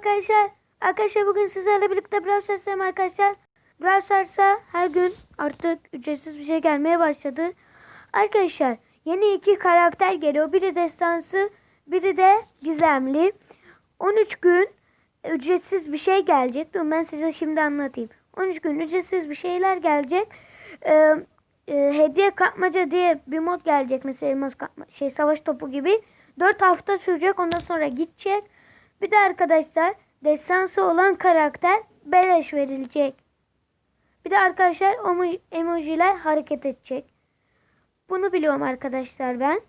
arkadaşlar. Arkadaşlar bugün sizlerle birlikte Brawl Stars'tayım arkadaşlar. Brawl Stars'a her gün artık ücretsiz bir şey gelmeye başladı. Arkadaşlar yeni iki karakter geliyor. Biri destansı, biri de gizemli. 13 gün ücretsiz bir şey gelecek. Dur ben size şimdi anlatayım. 13 gün ücretsiz bir şeyler gelecek. Ee, e, hediye kapmaca diye bir mod gelecek mesela elmas kapma, şey savaş topu gibi. 4 hafta sürecek ondan sonra gidecek. Bir de arkadaşlar destansı olan karakter beleş verilecek. Bir de arkadaşlar emo- emojiler hareket edecek. Bunu biliyorum arkadaşlar ben.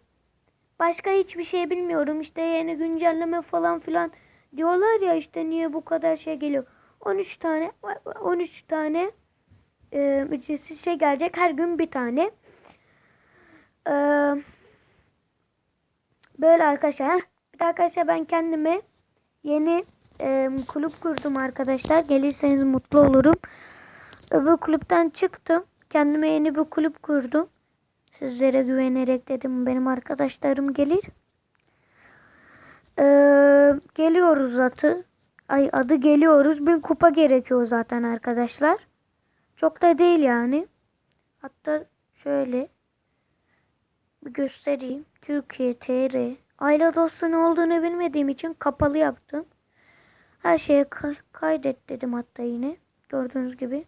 Başka hiçbir şey bilmiyorum. İşte yeni güncelleme falan filan diyorlar ya işte niye bu kadar şey geliyor. 13 tane 13 tane e, ücretsiz şey gelecek. Her gün bir tane. E, böyle arkadaşlar. Bir de arkadaşlar ben kendime yeni e, kulüp kurdum arkadaşlar. Gelirseniz mutlu olurum. Öbür kulüpten çıktım. Kendime yeni bir kulüp kurdum. Sizlere güvenerek dedim benim arkadaşlarım gelir. Ee, geliyoruz atı. Ay adı geliyoruz. Bin kupa gerekiyor zaten arkadaşlar. Çok da değil yani. Hatta şöyle bir göstereyim. Türkiye TR. Aile dostu ne olduğunu bilmediğim için kapalı yaptım. Her şeye kay- kaydet dedim hatta yine. Gördüğünüz gibi.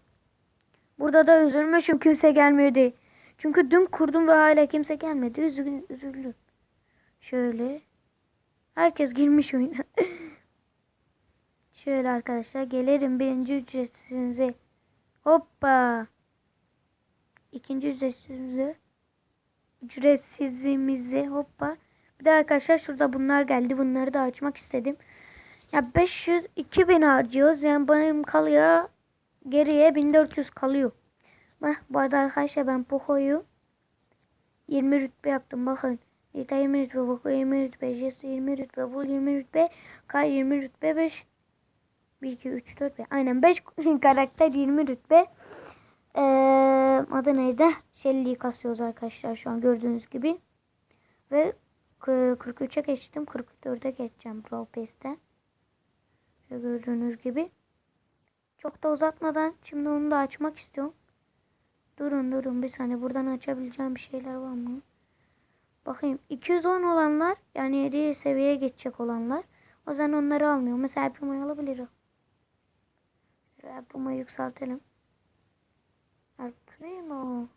Burada da üzülmüşüm kimse gelmiyor diye. Çünkü dün kurdum ve hala kimse gelmedi. Üzgün, üzüldüm. Şöyle. Herkes girmiş oyuna. Şöyle arkadaşlar gelirim birinci ücretsizinize. Hoppa. İkinci ücretsizimize. Ücretsizimize hoppa. Bir de arkadaşlar şurada bunlar geldi. Bunları da açmak istedim. Ya 500 2000 harcıyoruz. Yani benim kalıyor geriye 1400 kalıyor. Bak bu arada arkadaşlar ben Poco'yu 20 rütbe yaptım bakın. Nita 20 rütbe, Poco 20 rütbe, Jesse 20 rütbe, Bull 20 rütbe, Kay 20 rütbe, 5 1, 2, 3, 4, 5. Aynen 5 karakter 20 rütbe. Ee, adı neydi? Shelly'yi kasıyoruz arkadaşlar şu an gördüğünüz gibi. Ve 43'e geçtim. 44'e geçeceğim Brawl Pass'ten. Şöyle gördüğünüz gibi. Çok da uzatmadan şimdi onu da açmak istiyorum. Durun durun bir saniye. Buradan açabileceğim bir şeyler var mı? Bakayım. 210 olanlar yani 7 seviyeye geçecek olanlar. O zaman onları almıyor. Mesela Puma'yı alabilir o. Şöyle Puma'yı yükseltelim. Primo.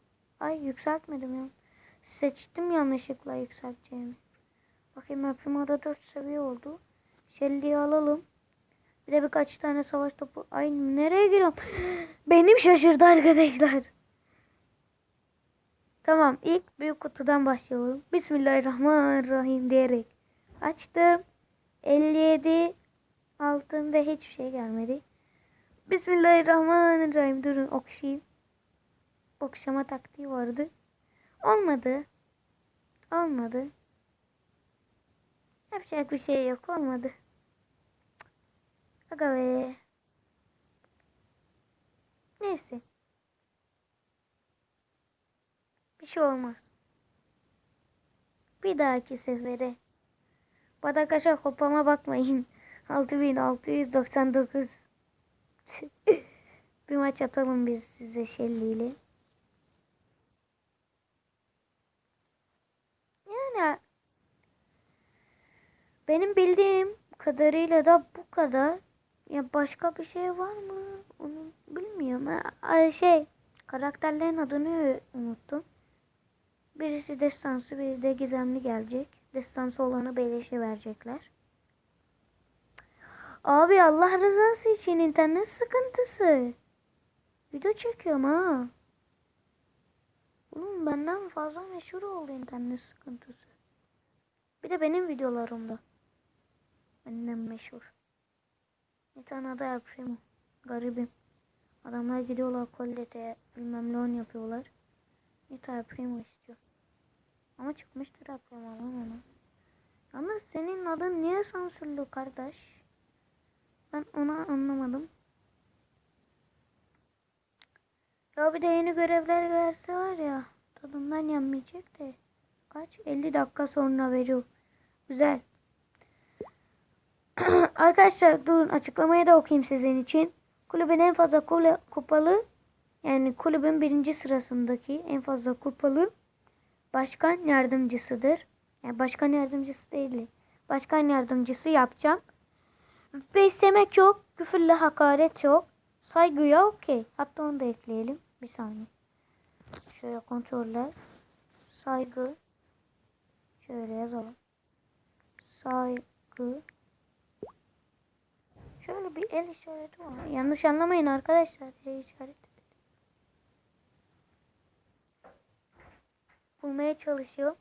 Ay yükseltmedim ya. Seçtim yanlışlıkla yükselteceğimi. Bakayım Primo'da 4 seviye oldu. Shelly'yi alalım. Bir de birkaç tane savaş topu. Ay nereye giriyorum? Benim şaşırdı arkadaşlar. Tamam ilk büyük kutudan başlayalım. Bismillahirrahmanirrahim diyerek açtım. 57 altın ve hiçbir şey gelmedi. Bismillahirrahmanirrahim. Durun okşayayım. Okşama taktiği vardı. Olmadı. Olmadı. Yapacak bir şey yok. Olmadı. Aga be. Neyse. Bir şey olmaz. Bir dahaki sefere. Arkadaşlar kopama bakmayın. 6699. bir maç atalım biz size Shelly ile. Yani benim bildiğim kadarıyla da bu kadar. Ya başka bir şey var mı? Onu bilmiyorum. Ha, şey karakterlerin adını unuttum. Birisi destansı, biri de gizemli gelecek. Destansı olanı beleşe verecekler. Abi Allah rızası için internet sıkıntısı. Video çekiyorum ha. Oğlum benden fazla meşhur oldu internet sıkıntısı. Bir de benim videolarımda. Benden meşhur. Bir tane da yapayım. Garibim. Adamlar gidiyorlar kollete bilmem ne yapıyorlar. Nita Primo istiyor. Ama çıkmıştır Primo lan ona. Ama senin adın niye sansürlü kardeş? Ben onu anlamadım. Ya bir de yeni görevler gelse var ya tadından yenmeyecek de. Kaç? 50 dakika sonra veriyor. Güzel. Arkadaşlar durun açıklamayı da okuyayım sizin için. Kulübün en fazla kule, kupalı yani kulübün birinci sırasındaki en fazla kupalı başkan yardımcısıdır. Yani başkan yardımcısı değil. Başkan yardımcısı yapacağım. Rütbe istemek yok. Küfürle hakaret yok. Saygıya okey. Hatta onu da ekleyelim. Bir saniye. Şöyle kontroller. Saygı. Şöyle yazalım. Saygı. Şöyle bir el işareti var. Yanlış anlamayın arkadaşlar. El işareti. Bulmaya çalışıyorum.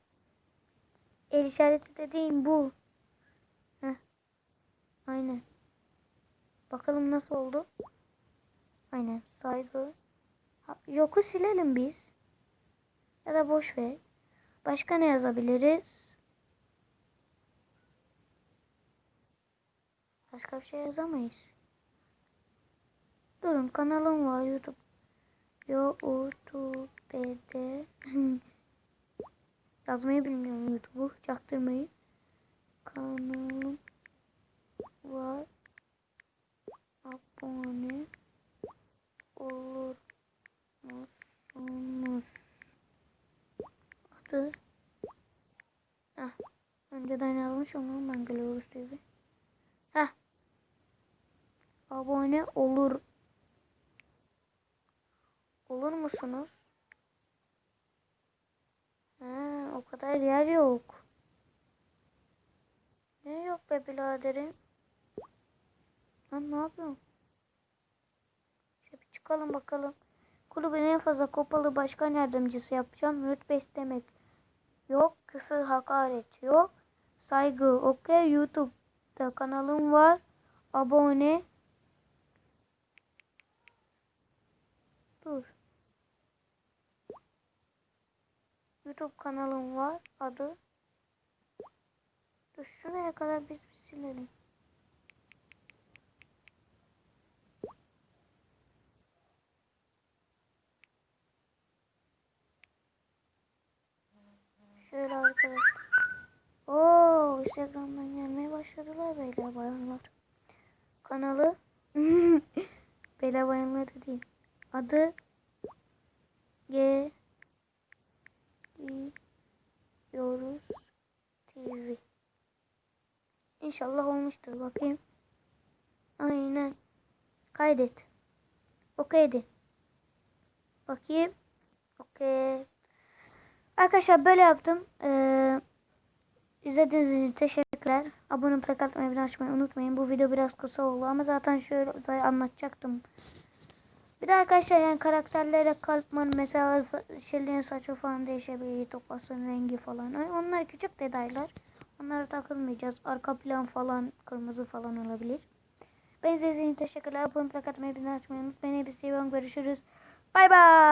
El işareti dediğim bu. Heh. Aynen. Bakalım nasıl oldu. Aynen. Saygı. Yoku silelim biz. Ya da boş ver. Başka ne yazabiliriz? Başka bir şey yazamayız. Durun kanalım var YouTube. YouTube'de yazmayı bilmiyorum YouTube'u çaktırmayın. Kanalım var. Abone olur musunuz? Adı. Heh. Önceden yazmış onu ben Glorious TV. Abone olur. Olur musunuz? He, o kadar yer yok. Ne yok be biraderim? Lan ne yapıyorsun? Şöyle çıkalım bakalım. Kulübün en fazla kopalı başkan yardımcısı yapacağım. Rütbe istemek yok. Küfür hakaret yok. Saygı okey. YouTube'da kanalım var. Abone. Dur. YouTube kanalım var. Adı. Dur şuraya kadar biz bir silelim. Şöyle arkadaşlar. Oo, Instagram'dan gelmeye başladılar beyler bayanlar. Kanalı beyler bayanları değil. Adı G Yoruz TV. İnşallah olmuştur. Bakayım. Aynen. Kaydet. Okey de. Bakayım. Okey. Arkadaşlar böyle yaptım. Ee, izlediğiniz için teşekkürler. Abone olup like atmayı açmayı unutmayın. Bu video biraz kısa oldu ama zaten şöyle anlatacaktım. Bir de arkadaşlar yani karakterlere kalpman mesela şeylerin saçı falan değişebilir. Toplasın rengi falan. Onlar küçük detaylar. Onlara takılmayacağız. Arka plan falan kırmızı falan olabilir. Ben için teşekkürler. Abone olup like atmayı ve açmayı unutmayın. Hepinizi seviyorum. Görüşürüz. Bay bay.